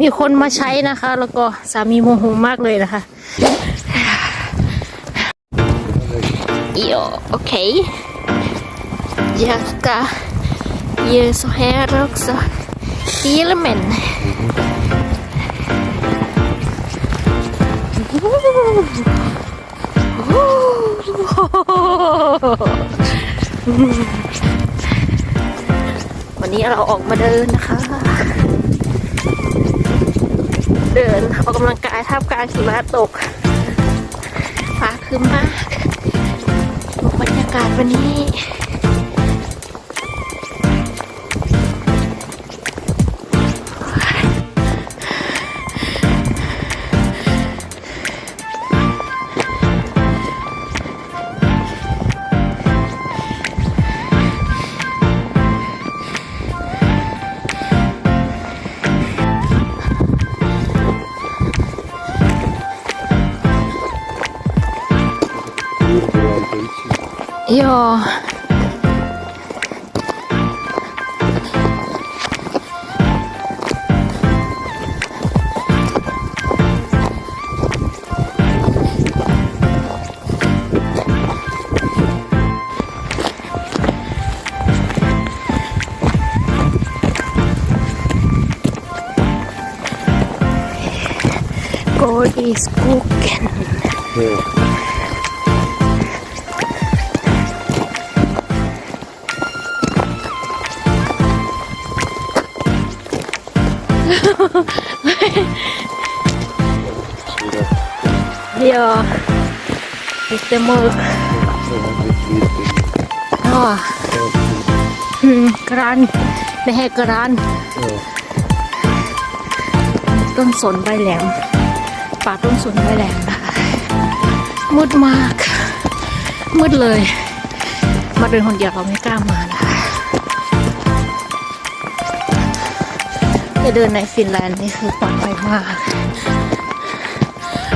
มีคนมาใช้นะคะ แล้วก็สามีโมโหมากเลยนะคะโยโอเค Jag ska göra så här också. Filmen. Oh. วันนี้เราออกมาเดินนะคะ เดินออกกำลังกายท่ามกลางหิมะตกฟ้าคืมมากบรรยากาศวันนี้ Ja. Går i skogen. Ja. Lite mörk. Ja. Mm, grann. Det här är grann. ต้นสนใบแหลม ป่าต้นสนใบแหลมนะคะมืดมาก มืดเลย มาเดินคนเดียวเราไม่กล้ามานะคะ จะเดินในฟินแลนด์นี่คือปลอดภัยมาก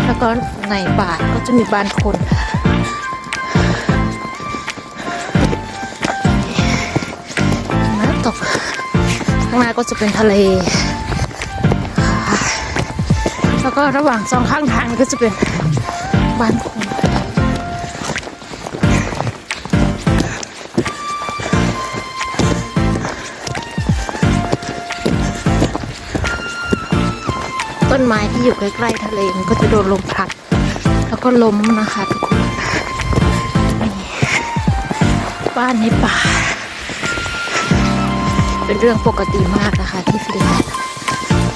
แล้วก็ในป่าก็จะมีบ้านคนน้ำตก ข้างหน้าก็จะเป็นทะเล แล้วก็ระหว่างสองข้างทางก็จะเป็นบ้านคน ต้นไม้ที่อยู่ใกล้ๆทะเลมันก็จะโดนลมพัด แล้วก็ล้มนะคะทุกคนบ้านในป่า เป็นเรื่องปกติมากนะคะที่ฟิลิปปินส์